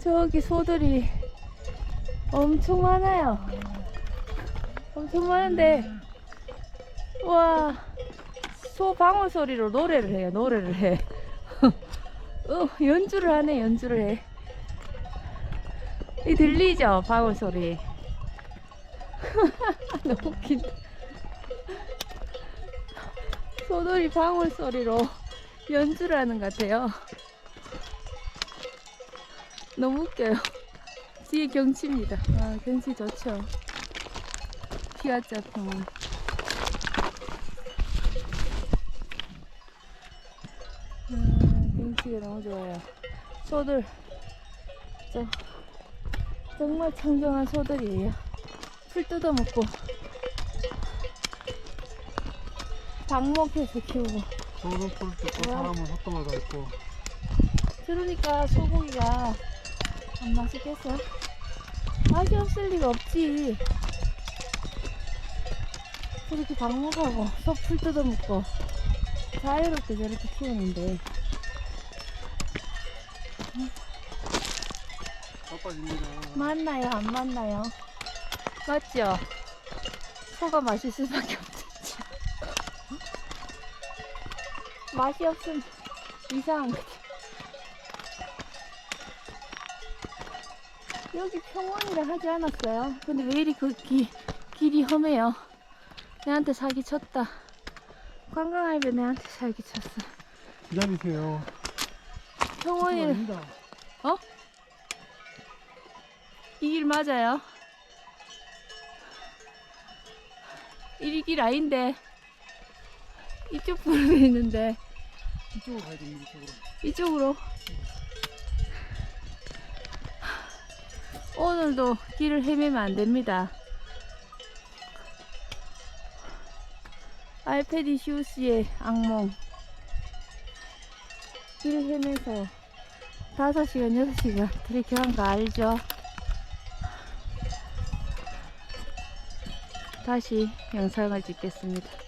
저기 소들이 엄청 많아요. 엄청 많은데, 와, 소 방울 소리로 노래를 해요, 노래를 해. 어, 연주를 하네, 연주를 해. 이 들리죠, 방울 소리. 너무 웃긴다. 소들이 방울 소리로 연주를 하는 것 같아요. 너무 웃겨요. 뒤에 경치입니다. 아, 경치 좋죠. 피아자 평원. 음, 경치가 너무 좋아요. 소들, 저, 정말 청정한 소들이에요. 풀 뜯어먹고, 방목해서 키우고. 소는 풀 뜯고 사람은 헛도마가 있고 그러니까 소고기가 안 맛있겠어? 맛이 없을 리가 없지. 저렇게 방목하고 섭풀 뜯어먹고 자유롭게 저렇게 키우는데. 맞나요? 안 맞나요? 맞죠? 소가 맛있을 수밖에 없겠지. 맛이 없으면 이상한 거지. 여기 평원이라 하지 않았어요? 근데 왜 이리 그 기, 길이 험해요? 내한테 사기 쳤다. 관광할배 내한테 사기 쳤어. 기다리세요. 평원이라 아닙니다. 이길 맞아요? 이 길 아닌데 이쪽 부분에 있는데 이쪽으로 가야 됩니다. 이쪽으로. 이쪽으로 오늘도 길을 헤매면 안 됩니다. 알페디 시우스의 악몽 길을 헤매서 5시간, 6시간 들이켜간 거 알죠? 다시 영상을 찍겠습니다.